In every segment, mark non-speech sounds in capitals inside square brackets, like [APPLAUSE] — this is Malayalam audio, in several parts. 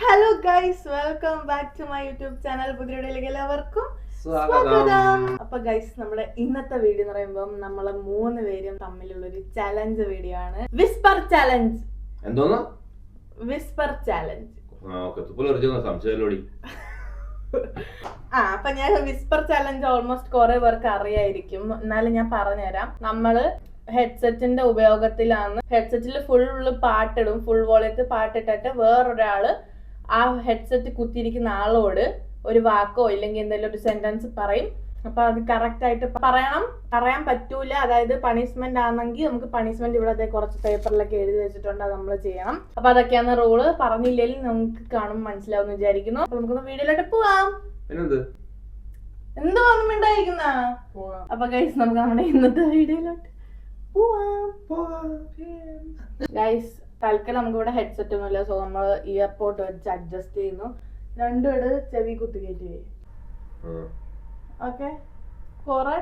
Hello guys welcome back to my YouTube channel പുതിരയിലേക്ക് എല്ലാവർക്കും സ്വാഗതം. അപ്പൊ ഗൈസ് നമ്മുടെ ഇന്നത്തെ വീഡിയോ എന്ന് പറയുമ്പോൾ നമ്മളെ മൂന്ന് പേരും തമ്മിലുള്ള ഒരു ചലഞ്ച് വീഡിയോ ആണ്. വിസ്പർ ചലഞ്ച് എന്തോന്ന്? വിസ്പർ ചലഞ്ച് ആ സംശയമല്ലോടി. അപ്പൊ ഞാൻ വിസ്പർ ചലഞ്ച് ഓൾമോസ്റ്റ് കുറെ പേർക്ക് അറിയായിരിക്കും. എന്നാലും ഞാൻ പറഞ്ഞുതരാം. നമ്മൾ ഹെഡ്സെറ്റിന്റെ ഉപയോഗത്തിലാണ്. ഹെഡ്സെറ്റിൽ ഫുൾ പാട്ടിടും. ഫുൾ വോളിയത്ത് പാട്ടിട്ടിട്ട് വേറൊരാൾ ആ ഹെഡ്സെറ്റ് കുത്തിയിരിക്കുന്ന ആളോട് ഒരു വാക്കോ ഇല്ലെങ്കിൽ എന്തെങ്കിലും ഒരു സെന്റൻസ് പറയും. അപ്പൊ അത് കറക്റ്റ് ആയിട്ട് പറയണം. പറയാൻ പറ്റൂല. അതായത് പണിഷ്മെന്റ് ആണെങ്കിൽ നമുക്ക് പണിഷ്മെന്റ് ഇവിടെ കുറച്ച് പേപ്പറിലൊക്കെ എഴുതി വെച്ചിട്ടുണ്ട്. അത് നമ്മൾ ചെയ്യണം. അപ്പൊ അതൊക്കെയാണ് റൂൾ പറഞ്ഞില്ലെങ്കിൽ നമുക്ക് കാണും മനസ്സിലാവും വിചാരിക്കുന്നു. അപ്പൊ നമുക്കൊന്ന് വീഡിയോയിലോട്ട് പോവാം. പിന്നെന്ത്? എന്തോ ഉണ്ടായിരിക്കുന്ന? അപ്പൊ ഗൈസ് നമുക്ക് നമ്മുടെ ഇന്നത്തെ വീഡിയോയിലോട്ട് പോവാം. ഗൈസ് തൽക്കാലം നമുക്ക് ഇവിടെ ഹെഡ്സെറ്റ് ഒന്നുമില്ല. സോ നമ്മൾ ഇയർപോർട്ട് വെച്ച് അഡ്ജസ്റ്റ് ചെയ്യുന്നു. രണ്ടും ഇട്. ചെവി കുത്തി കയറ്റി ഓക്കെ കൊറേ.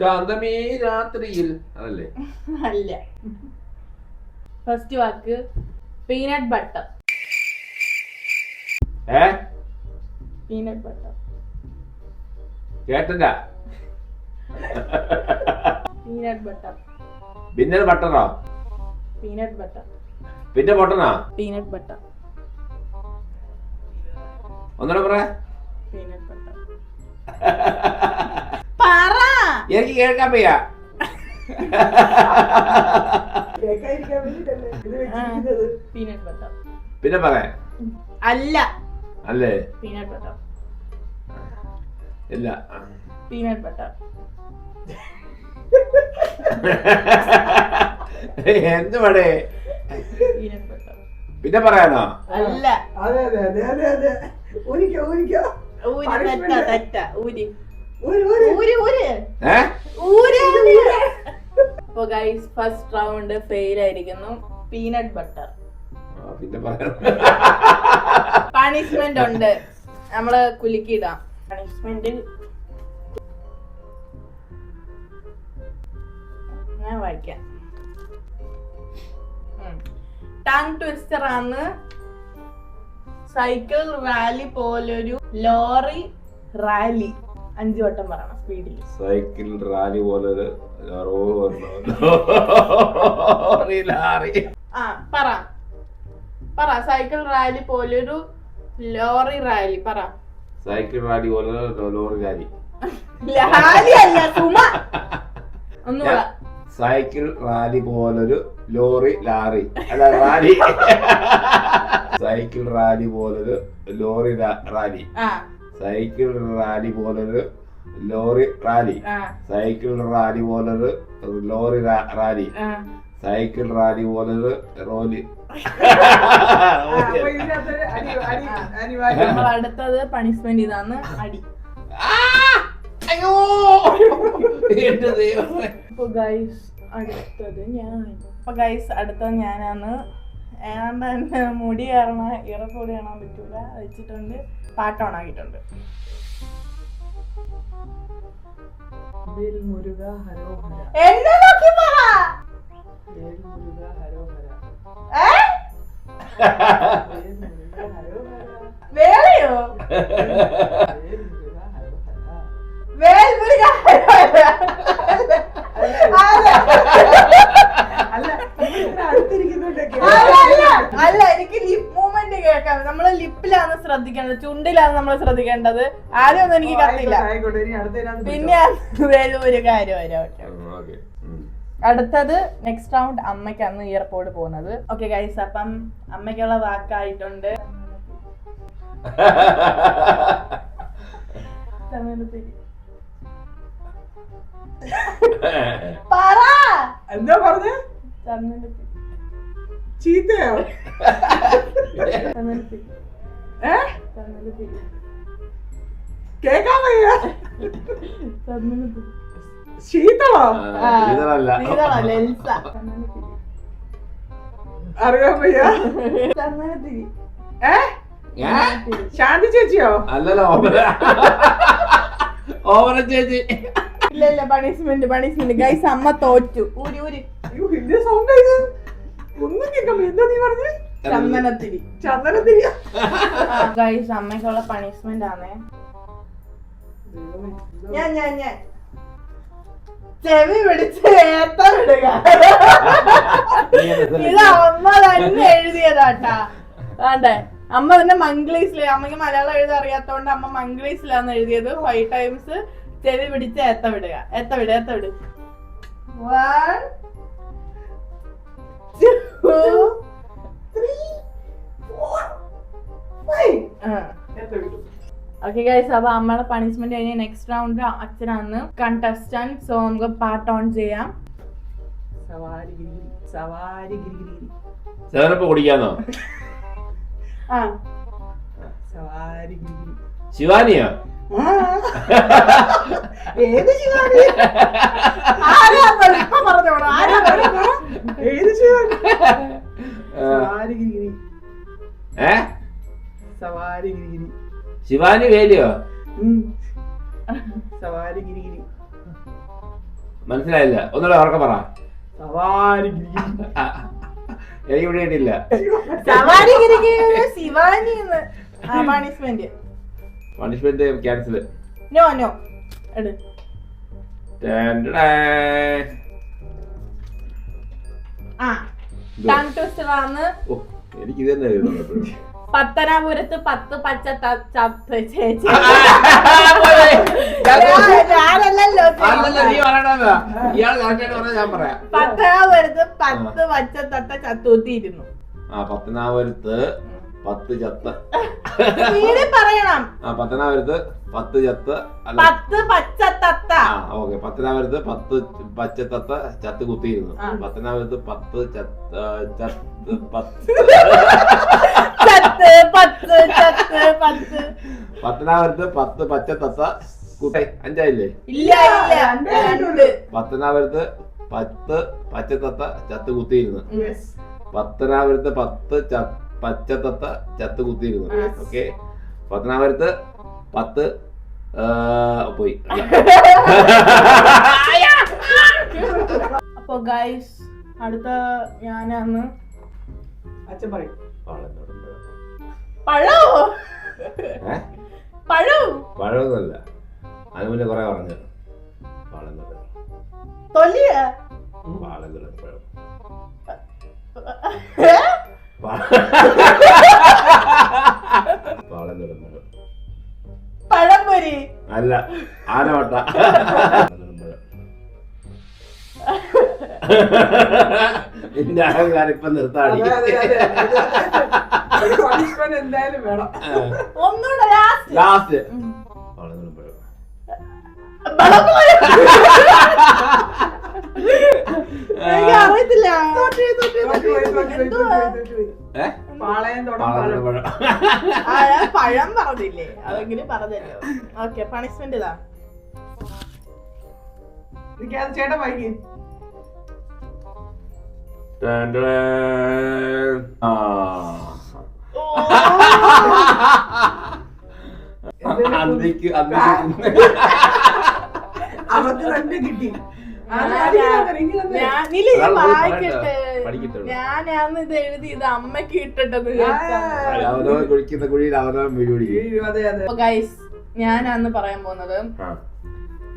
ശാന്തമേ രാത്രിയിൽ. അതല്ലേ? [LAUGHS] അല്ല. ഫസ്റ്റ് വാക്ക് പീനട്ട് ബട്ടർ ഏ? പീനട്ട് ബട്ടർ കേട്ടില്ല. [LAUGHS] പീനട്ട് ബട്ടർ പിന്നെ ബട്ടറാ പീനട്ട് ബട്ടർ പിന്നെ ബട്ടറാ പീനട്ട് ബട്ടർ ഒന്നുകൂടെ പറ. പീനട്ട് ബട്ടർ പറ. എനിക്ക് കേൾക്കാൻ വയ്യ. പീനട്ട് ബട്ടർ പിന്നെ പറ. അല്ല. അല്ലേ? പീനട്ട് ബട്ടർ ഇല്ല. പീനട്ട് ബട്ടർ [LAUGHS] എന്ത് പടേ പീനട്ട് ബട്ടർ പിന്നെ പറയാനോ? അല്ല. അതെ അതെ അതെ അതെ അതെ. ഊരിക്കോ ഊരിക്കോ. ഊരി. തെറ്റ തെറ്റ ഗൈസ് ഫസ്റ്റ് റൗണ്ട് ഫെയിൽ ആയിരിക്കുന്നു. പീനട്ട് ബട്ടർ പിന്നെ പണിഷ്മെന്റ് ഉണ്ട്. നമ്മൾ കുലുക്കിയിടാം. പണിഷ്മെന്റ് ഞാൻ വായിക്കാം. ടങ് ട്വിസ്റ്റർ ആണ്. സൈക്കിൾ റാലി പോലൊരു ലോറി റാലി. അഞ്ചു വട്ടം പറയണം സ്പീഡിൽ സൈക്കിൾ റാലി പോലൊരു ലോറി ലാറി ആ പറ. പറ സൈക്കിൾ റാലി പോലൊരു ലോറി റാലി പറ. സൈക്കിൾ റാലി പോലെ ലോറി റാലി. ലാലി അല്ല സുമ [LAUGHS] ഒന്നുകൂടെ സൈക്കിൾ റാലി പോലൊരു ലോറി ലാറി. അല്ല റാലി. സൈക്കിൾ റാലി പോലൊരു ലോറി റാലി. ആ. സൈക്കിൾ റാലി പോലൊരു ലോറി റാലി. സൈക്കിൾ റാലി പോലൊരു ലോറി റാലി. സൈക്കിൾ റാലി പോലൊരു റോലി അടുത്തത് പണിഷ്മെന്റ് ഇതാണ് അടി. എന്റെ ദൈവമേ. അപ്പൊ ഗൈസ് അടുത്തത് ഞാൻ അപ്പൊ ഗൈസ് അടുത്തത് ഞാനാണ്. ഏതാണ്ട് തന്നെ മുടി കാരണം ഇറക്കൂടി കാണാൻ പറ്റൂല. വെച്ചിട്ടുണ്ട്. പാട്ട് ഓണാക്കിയിട്ടുണ്ട് മുരുക ഹരോഹര. എന്നെ നോക്കി പറ. മുരുക ഹരോഹര. ഏ? അല്ല എനിക്ക് ലിപ് മൂവ്മെന്റ് കേൾക്കാം നമ്മൾ ലിപ്പിലാണ് ശ്രദ്ധിക്കേണ്ടത് ചുണ്ടിലാണ് നമ്മൾ ശ്രദ്ധിക്കേണ്ടത്. ആദ്യം ഒന്നും എനിക്ക് കത്തില്ല. പിന്നെ വേലൂര് കാര്യം വരും അടുത്തത് നെക്സ്റ്റ് റൗണ്ട് അമ്മയ്ക്കാണ് ഇയർപോർട്ട് പോകുന്നത്. ഓക്കെ ഗൈസ് അപ്പം അമ്മയ്ക്കുള്ള വാക്കായിട്ടുണ്ട്. [LAUGHS] പറ എന്താ പറഞ്ഞ ചന്ദനത്തിരി. ചീത്തയോ. ഏ. കേക്കാൻ വയ്യ. ശീതളോ. അറിയാൻ വയ്യ. ഏ. ശാന്തി ചേച്ചിയോ അല്ലല്ലോ ഓവറ ഓമന ചേച്ചി ഇല്ല ഇല്ല പണിഷ്മെന്റ് പണിഷ്മെന്റ് ഗൈസ് അമ്മ തോറ്റു. ഊരി ഊരി. അയ്യോ ഹിന്ദി സൗണ്ട് ഇത് ഒന്നും കേൾക്കാൻ എന്താ നീ പറഞ്ഞു? ചന്ദനത്തിരി. ചന്ദനത്തിരി. ഗൈസ് അമ്മയ്ക്കുള്ള പണിഷ്മെന്റ് ആണേ ഞാൻ ഞാൻ ഞാൻ. ചെവി പിടിച്ച് ഏത്ത വിടുക. ഇത് അമ്മ തന്നെ എഴുതിയതാട്ടാ. വേണ്ടേ അമ്മ തന്നെ മംഗ്ലീഷിൽ അമ്മയ്ക്ക് മലയാളം എഴുതാൻ അറിയാത്തോണ്ട് അമ്മ മംഗ്ലീഷിലാണ് എഴുതിയത്. ഫൈവ് ടൈംസ് ചെവി പിടിച്ച് ഏത്ത വിടുക. ഏത്ത വിട് ഏത്ത വിട്. വൺ ടു ഓക്കെ ഗൈസ് അപ്പൊ അമ്മയുടെ പണിഷ്മെന്റ് കഴിഞ്ഞ് നെക്സ്റ്റ് റൗണ്ട് അച്ഛനാണ് കണ്ടസ്റ്റന്റ് സോ നമുക്ക് പാർട്ട് ഓൺ ചെയ്യാം. സവാരി ഗിരിഗിരി സവാരി ഗിരിഗിരി. ചേർപ്പ് കുടിക്കാന്നോ? ആ സവാരി ഗിരിഗിരി. ശിവാനിയോ. ഏത് ശിവാനി? ആരാ? ഇപ്പൊ പറഞ്ഞോളൂ. ആരാ? ഏത് ശിവാനി? ഏ? സവാരി ഗിരിഗിരി ശിവാനി വേലിയോ. സവാരി ഗിരിഗിരി മനസ്സിലായില്ല. ഒന്നുകൂടെ ഉറക്കം പറ. സവാരി ഗിരിഗിരി എനിക്ക് ഇവിടെ കേട്ടില്ല സവാരി ഗിരിഗിരി ശിവാനി എന്ന് punishment. Punishment cancel no no എടു ആ ടങ് ട്വിസ്റ്റർ ആണ് ഓ എനിക്ക് ഇത് തന്നെ. പത്തനാപുരത്ത് പത്ത് പച്ച ചപ്പ് ചേച്ചി ഞാനല്ലല്ലോ പത്തനാപുരത്ത് പത്ത് പച്ച തത്ത ചത്തൂത്തിയിരുന്നു ആ പത്തനാപുരത്ത് പത്ത് ചത്ത്. പറയണം. ആ പത്തനാപുരത്ത് പത്ത് ചത്ത് അല്ല. പത്ത് പച്ചത്തത്ത. ഓക്കെ. പത്തനാപുരത്ത് പത്ത് പച്ചത്തത്ത ചത്ത് കുത്തിയിരുന്നു. പത്തനാപുരത്ത് പത്ത് ചത്ത് ചത്ത് പത്ത്. ചത്ത് പത്ത് ചത്ത് പത്ത്. പത്തനാപുരത്ത് പത്ത് പച്ചത്തത്ത കുത്തി. അഞ്ചായില്ലേ? ഇല്ല ഇല്ല. പത്തനാപുരത്ത് പത്ത് പച്ചത്തത്ത ചത്ത് കുത്തിയിരുന്നു. പത്തനാപുരത്ത് പത്ത് ച- പച്ചത്തത്ത ചത്ത് കുത്തിയിരുന്നു Yes. ഓക്കെ? പത്തനാപുരത്ത് പത്ത് പോയി. അപ്പൊ ഗൈസ് അടുത്ത ഞാനന്ന് അച്ഛൻ പറയും. പഴോ? പഴോ? പഴമൊന്നുമല്ല. അതിന് മുന്നേ കുറെ പറഞ്ഞു തൊലിയ പഴം പഴംപൊരി അല്ല ആനവട്ട. നിന്റെ അഹങ്കാരം ഇപ്പൊ നിർത്താടി. എന്തായാലും വേണം. ഒന്നുകൂടെ ലാസ്റ്റ് ലാസ്റ്റ് പാളംതോടൻ പഴം എനിക്ക് അറിയത്തില്ല. പഴം. പറഞ്ഞില്ലേ? അതെങ്കിലും പറഞ്ഞല്ലോ ഓക്കെ പണിഷ്മെന്റ് ഇതാ. ആ. അന്തിക്ക് അന്തിക്ക് അവർക്ക് തന്നെ കിട്ടി. ആ, ഞാൻ- വായിക്കട്ടെ. പഠിക്കട്ടെ. ഞാനാന്ന് ഇത് എഴുതി ഇത് അമ്മയ്ക്ക് ഇട്ടിട്ടെന്ന് ആ, വിചാരിച്ചാ. അവനവൻ കുഴിക്കുന്ന കുഴിയിൽ അവനവൻ വീട് പിടിക്കും ഈ, അതെ അതെ. ഗൈസ് ഞാനാന്ന് പറയാൻ പോകുന്നത്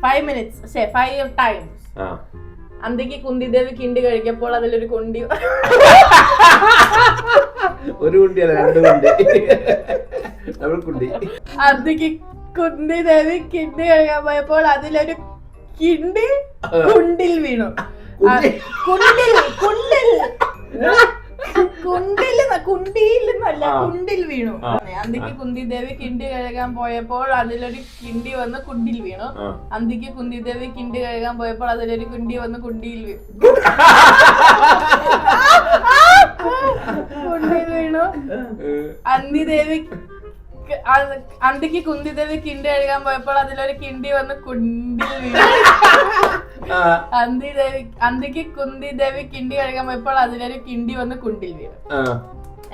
ഫൈവ് മിനിറ്റ്സ് ഫൈവ് ടൈംസ് ആ. അന്തിക്ക് കുന്തിദേവി കിണ്ടി കഴിക്കപ്പോൾ അതിലൊരു കുണ്ടി ഒരു കുണ്ടിയല്ല രണ്ട് കുണ്ടി. ഡബിൾ കുണ്ടി. അന്തിക്ക് കുന്തിദേവി കിണ്ടി കഴിക്കാൻ പോയപ്പോൾ അതിലൊരു കിണ്ടി കുണ്ടിൽ വീണു? കുണ്ടിൽ കുണ്ടിൽ. കുണ്ടിൽ കുണ്ടിയിൽ കുണ്ടിൽ വീണു. അന്തിക്ക് അന്തിക്ക് കുന്തിദേവി കിണ്ടി കഴുകാൻ പോയപ്പോൾ അതിലൊരു കിണ്ടി വന്ന് കുണ്ടിൽ വീണു. അന്തിക്ക് അന്തിക്ക് കുന്തിദേവി കിണ്ടി കഴുകാൻ പോയപ്പോൾ അതിലൊരു കുണ്ടി വന്ന് കുണ്ടിയിൽ വീണു [LAUGHS] കുണ്ടിൽ വീണു. അന്തിദേവി അന്തിക്ക് കുന്തിദേവി കിണ്ടി കഴുകാൻ പോയപ്പോൾ അതിലൊരു കിണ്ടി വന്ന് കുണ്ടിൽ വീണു. അന്തിദേവി അന്തി ദേവി അന്തിക്ക് കുന്തി ദേവി കിണ്ടി കഴുകാൻ പോയപ്പോൾ അതിലൊരു കിണ്ടി വന്ന് കുണ്ടിൽ വീണു.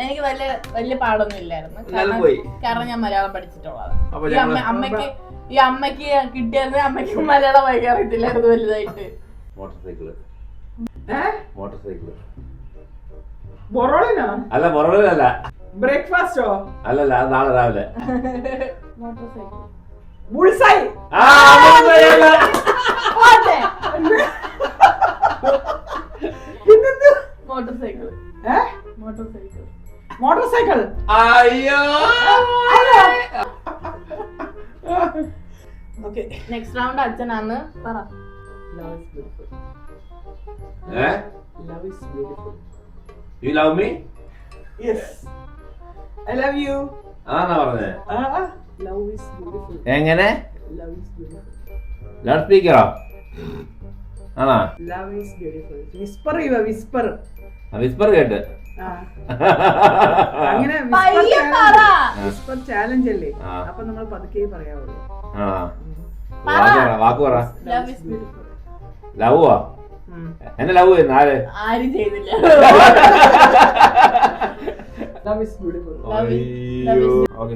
എനിക്ക് വലിയ വലിയ പാടൊന്നും ഇല്ലായിരുന്നു. കാരണം ഞാൻ മലയാളം പഠിച്ചിട്ടുള്ളതാണ്. അമ്മയ്ക്ക് ഈ അമ്മയ്ക്ക് കിട്ടിയത് അമ്മയ്ക്ക് മലയാളം വായിക്കാൻ അറിയത്തില്ലായിരുന്നു വലുതായിട്ട്. മോട്ടോർ സൈക്കിൾ ഏ? മോട്ടോർ സൈക്കിൾ ബൊറോളിനോ? അല്ല പുറകിലല്ല ബ്രേക്ക്ഫാസ്റ്റോ അല്ലല്ല നാളെ രാവിലെ. മോട്ടോർ സൈക്കിൾ ബുൾസായി ആ, പുറകിലല്ല. [LAUGHS] പിന്നെന്ത്? മോട്ടോർ സൈക്കിൾ ഏ? മോട്ടോർ സൈക്കിൾ മോട്ടോർ സൈക്കിൾ അയ്യോ. ഓക്കെ നെക്സ്റ്റ് റൗണ്ട് അച്ഛനാന്ന് പറ. ലവ് ഇസ് ബ്യൂട്ടിഫുൾ ഏ? Love is beautiful you love me yes I love you പറഞ്ഞേ? ലവ് ഇസ് ബ്യൂട്ടിഫുൾ എങ്ങനെ? ലവ് ഇസ് ബ്യൂട്ടിഫുൾ ലൗഡ് സ്പീക്കറോ ആണോ? Love is beautiful whisper whisper whisper കേട്ട്. അങ്ങനെ വിസ്പർ ചാലഞ്ച് അല്ലേ. അപ്പൊ നമ്മൾ പതുക്കെ പറയാവുള്ളൂ. വാക്ക് പറ ലവ്. എന്നെ ലവ് ആരും ചെയ്തില്ല. [LAUGHS]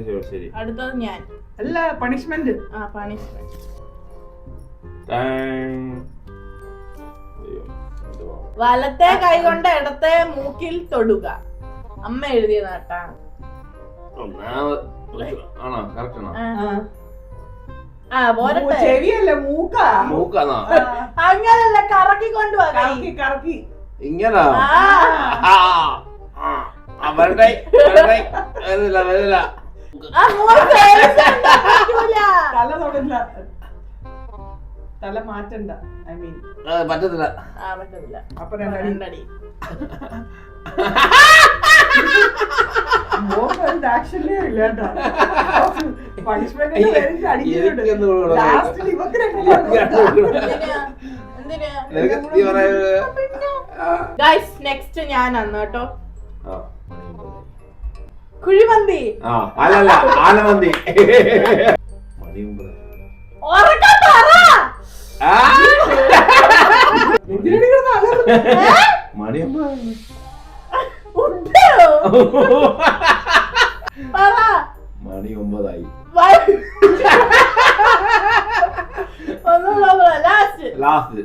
ശരി ശരി. അടുത്തത് ഞാൻ. അല്ല പണിഷ്മെന്റ് ആ പണിഷ്മെന്റ് വലത്തെ കൈ കൊണ്ട് ഇടത്തെ മൂക്കിൽ തൊടുക. അമ്മ എഴുതിയ നാട്ടാ ചെവിയല്ല മൂക്കാ? മൂക്കാണോ അങ്ങനല്ല കറക്കി കൊണ്ടുവാ കൈ. കറക്കി കറക്കി. ഇങ്ങനാ? ആ മോൻ face കണ്ടാ തല തൊടില്ല തല മാറ്റണ്ട ഐ മീൻ ആ, പറ്റത്തില്ല ആ പറ്റത്തില്ല അപ്പൊ രണ്ടടി. രണ്ടടി. ആക്ഷനേ ഇല്ല കേട്ടോ പണിഷ്മെന്റ് എനിക്കൊന്നും കൂടെ ലാസ്റ്റിൽ ഇവക്ക് ആ. ഗൈസ് നെക്സ്റ്റ് ഞാൻ അന്ന് കേട്ടോ ആ. കുഴിമന്തി ആ അല്ലല്ല ആനമന്തി മണിയുമ്പത്. ഉറക്കെ പറ ആ, എന്തിനാണ് കിടന്ന് അലറുന്നത്? മണിയമ്പത്. ഉണ്ടോ? പറ മണി ഒമ്പതായി വ- ഒന്നുകൂടെ ലാസ്റ്റ് ലാസ്റ്റ്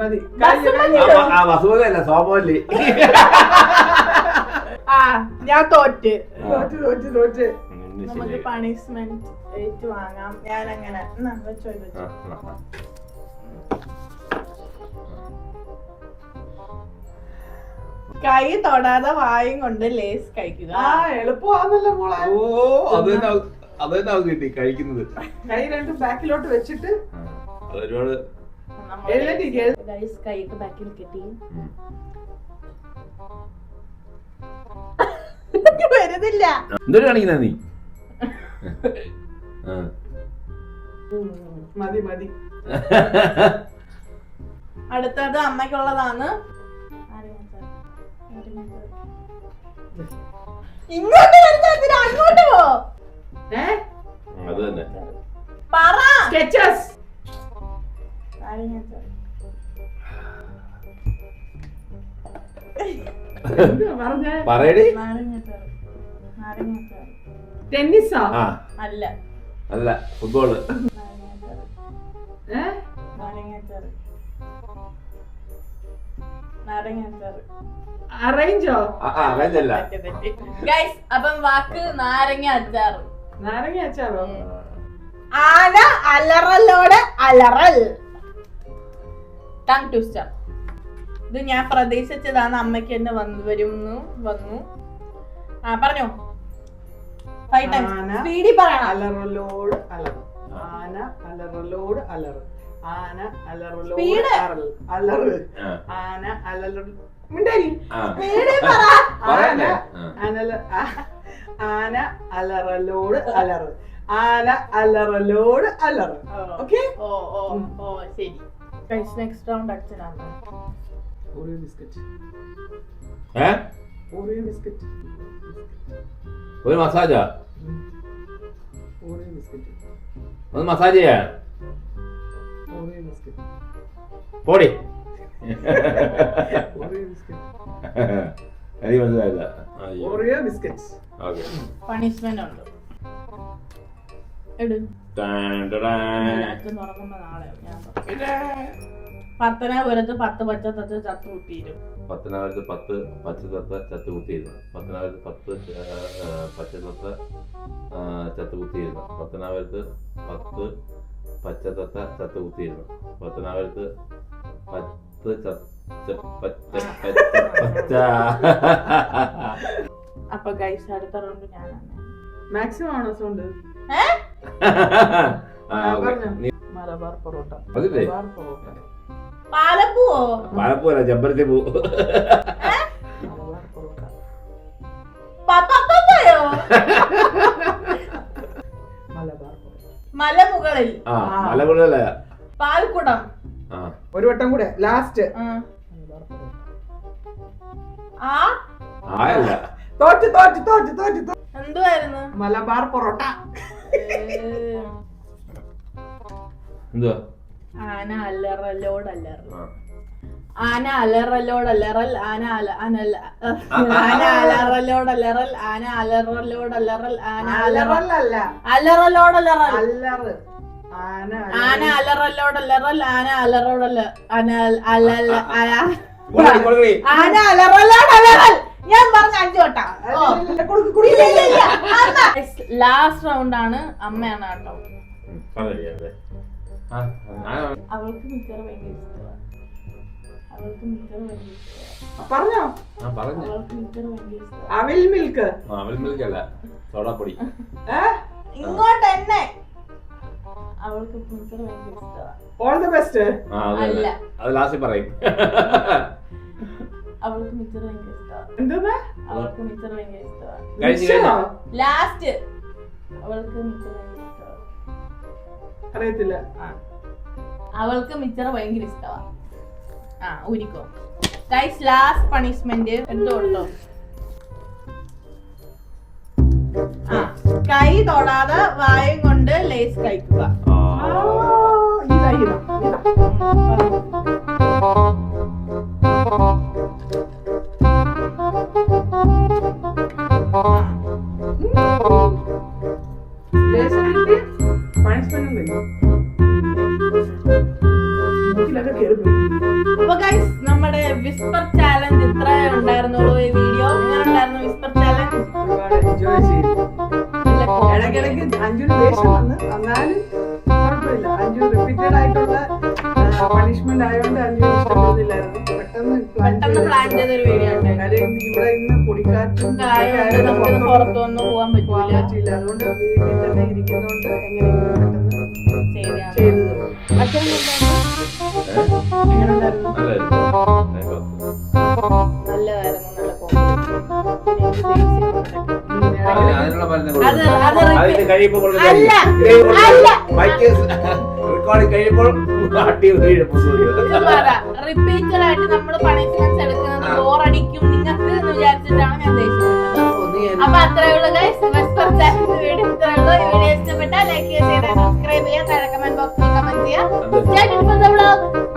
മതി മതി. ആ വസുമതി അല്ല സോമോല്ലി ആ ഞാൻ തോറ്റ്. തോറ്റ് തോറ്റ് തോറ്റ്. നമുക്ക് പണിഷ്മെന്റ് ഏറ്റുവാങ്ങാം ഞാൻ അങ്ങനെ നമ്മൾ വെച്ചോ കൈ തൊടാതെ വായും കൊണ്ട് ലേസ് കഴിക്കുക. ആ എളുപ്പമാണല്ലോ മോളെ. ഓ അത് അത് കിട്ടി കഴിക്കുന്നത്. കൈ രണ്ടും ബാക്കിലോട്ട് വെച്ചിട്ട്. ഒരുപാട് ബാക്കിൽ കിട്ടി. ഉം. വരുന്നില്ല. എന്തൊരു കാണിക്കുന്ന നീ? [LAUGHS] മതി മതി. [LAUGHS] അടുത്തത് അമ്മയ്ക്കുള്ളതാണ്. ഇങ്ങോട്ട് വരുന്ന? അങ്ങോട്ട് പോ. അത് തന്നെ. പറ. സ്കെച്ചസ് പറഞ്ഞേ. പറയടി. ടെന്നീസാ? ആ. അല്ല. അല്ല ഫുട്ബോൾ. അറേഞ്ചോ ആ ആ അതല്ല തെറ്റ് തെറ്റ്. അപ്പം വാക്ക് നാരങ്ങ അച്ചാറ്. നാരങ്ങ അച്ചാറോ? ആന അലറലോട് അലറൽ. ടങ് ട്വിസ്റ്റർ ഇത് ഞാൻ പ്രതീക്ഷിച്ചതാണ് അമ്മയ്ക്ക് എന്നെ വന്നു വരും വന്നു. ആ പറഞ്ഞോ? ഫൈവ് ടൈംസ് ആന. സ്പീഡി പറയണം. അലറലോട് അലർ ആന അലറലോട് അലർ ആന അലറലോട് Speed. അലർ അലറ്. ആന അലറ? [LAUGHS] ആന ആ. അനല ആന അലറലോട് അലർ ആന അലറലോട് അലർ ഓക്കെ ഓ ഓ ഓ ശരി. നെക്സ്റ്റ് റൗണ്ട് അച്ഛനാണ് ഓറിയോ ബിസ്ക്കറ്റ് ഏ? ഓറിയോ ബിസ്ക്കറ്റ് ഒരു മസാജാ? ഓറിയോ ബിസ്ക്കറ്റ് ഒന്ന് മസാജ് ചെയ്യാൻ ഓറിയോ ബിസ്ക്കറ്റ് പോടി. ഓറിയോ ബിസ്ക്കറ്റ് എനിക്ക് മനസ്സിലായില്ല. Oreo biscuit okay. പണിഷ്മെന്റ് ഉണ്ട്. ഇട് പത്തനാപുരത്ത് പത്ത് പച്ച തത്ത് ചത്ത് കുത്തിയിരും പത്തനാപുരത്ത് പത്ത് പച്ചത്തത്ത ചത്ത് കുത്തിയിരുന്നു. പത്തനാപുരത്ത് പത്ത് പച്ചത്തത്ത ചത്ത് കുത്തിയിരുന്നു. പത്തനാപുരത്ത് പത്ത് പച്ചത്തത്ത ചത്ത് കുത്തിയിരുന്നു. പത്തനാപുരത്ത് പത്ത് ചത്ത പച്ച പച്ച പച്ച. അപ്പൊ ഗൈസ് അടുത്ത റൗണ്ട് ഞാനാണ്. മാക്സിമം ആണോ സൗണ്ട്. നീ- [LAUGHS] മലബാർ പൊറോട്ട. അതില്ലേ? മലബാർ പൊറോട്ട. പാലപ്പൂവോ? പലപ്പോല ചെമ്പരത്തി പൂ. മലബാർ പൊറോട്ട. പപ്പപ്പയോ മലബാർ പൊറോട്ട. മലമുകളിൽ. ആ മലമുള്ള പാൽക്കുടം. ആ. ഒരു വട്ടം കൂടെ ലാസ്റ്റ്. ആ. മലബാർ പൊറോട്ട. ആ? ആയല്ല. തോറ്റ് തോറ്റ് തോറ്റ് തോറ്റ് തോറ്റ്. എന്തുവായിരുന്നു? മലബാർ പൊറോട്ട. എന്തുവാ? ആന അല്ലറലോട് അല്ലറ. ആന അലറലോട് അല്ലറൽ ആന അല അനല്ല ആന അലറലോട് അല്ലറൽ ആന അലറലോട് അല്ലറൽ ആന അലറ അലറല്ല അലറലോട് അല്ലറൽ. അല്ലറ്. ആന അലറലോട് അല്ലറൽ ആന അലറോടല്ല കൊടുക്കടി, കൊടുക്കടി. ആന അലറലോട് ഞാൻ പറഞ്ഞ അഞ്ചു വട്ടം. ലാസ്റ്റ് റൗണ്ട് ആണ് അമ്മയാണ് കേട്ടോ. അവൾക്ക് മിച്ചർ ഭയങ്കര ഇഷ്ടമാണ്. അവൾക്ക് മിച്ചർ ഭയങ്കര ഇഷ്ടമാണ്. പറഞ്ഞോ. പറഞ്ഞു. അവൾക്ക് മിച്ചർ ഭയങ്കര ഇഷ്ടമാണ്. അവിൽ മിൽക്ക് അവൽ മിൽക്കല്ല സോഡാപ്പൊടി ഏ? ഇങ്ങോട്ട് എന്നെ. അവൾക്ക് മിച്ചർ ഭയങ്കര ഇഷ്ടമാണ്. ഓൾ ദി ബെസ്റ്റ് ആ അത് അല്ല. അത് ലാസ്റ്റ് പറയും. [LAUGHS] അവൾക്ക് മിച്ചർ ഭയങ്കര ഇഷ്ടമാണ് എന്തെന്നാ? അവൾക്ക് മിച്ചർ ഭയങ്കര ഇഷ്ടമാണ്? ലാസ്റ്റ് അവൾക്ക് മിച്ചർ ഭയങ്കര ഇഷ്ടമാണ് അറിയത്തില്ല. അവൾക്ക് മിച്ചർ ഭയങ്കര ഇഷ്ടമാണ് ആ ഊരിക്കോ. ഗൈസ് ലാസ്റ്റ് പണിഷ്മെന്റ് എടുത്തു കൊടുത്തോ ആ കൈ തൊടാതെ വായും കൊണ്ട് ലേസ് കഴിക്കുക. ഇതാ ഇതാ ഇതാ. അപ്പൊ ഗൈസ് നമ്മുടെ വിസ്പർ ചാലഞ്ച് ഇത്രേ ഉണ്ടായിരുന്നുള്ളൂ ഈ വീഡിയോ എങ്ങനെ ഉണ്ടായിരുന്നു വിസ്പർ ചാലഞ്ച് എൻജോയ് ചെയ്തു ഇടയ്ക്കിടയ്ക്ക് അഞ്ചുന് ദേഷ്യം വന്ന്. വന്നാലും കുഴപ്പമില്ല. അഞ്ചു റിപ്പീറ്റഡ് ആയിട്ടുള്ള പണിഷ്മെന്റ് ആയതുകൊണ്ട് അഞ്ചു ഇഷ്ടപ്പെടുന്നില്ലായിരുന്നു പെട്ടെന്ന് പെട്ടെന്ന് പ്ലാൻ ചെയ്തൊരു വീഡിയോ കാര്യം ഇവിടെ ഇന്ന് പൊടിക്കാറ്റും ആയതുകൊണ്ട് നമുക്ക് പുറത്തൊന്നും പോകാൻ പറ്റില്ല പറ്റില്ല. അതുകൊണ്ട് വീട്ടിൽ തന്നെ ഇരിക്കുന്നതുകൊണ്ട് എങ്ങനെയെങ്കിലും പെട്ടെന്ന് ചെയ്തു നല്ലതായിരുന്നു. നല്ല അതിന് അതിനുള്ള മരുന്ന് കൊടുക്കും. അത് കഴിയുമ്പോൾ അല്ല, റെക്കോർഡിംഗ് കഴിയുമ്പോൾ നാട്ടിൽ റിപ്പീറ്റഡ് ആയിട്ട് നമ്മൾ പണിഷ്മെന്റ്സ് എടുക്കുന്നത് ബോറടിക്കും നിങ്ങൾക്ക് എന്ന് വിചാരിച്ചിട്ടാണ് ഞാൻ ദേഷ്യപ്പെട്ടത് അപ്പൊ അത്രേ ഉള്ളൂ ഗൈസ് വെസ്പർ ചാനൽ വീഡിയോ ഇഷ്ടപ്പെട്ടാൽ ലൈക്ക് ചെയ്യുക സബ്സ്ക്രൈബ് ചെയ്യുക കമന്റ് ബോക്സിൽ കമന്റ് ചെയ്യുക.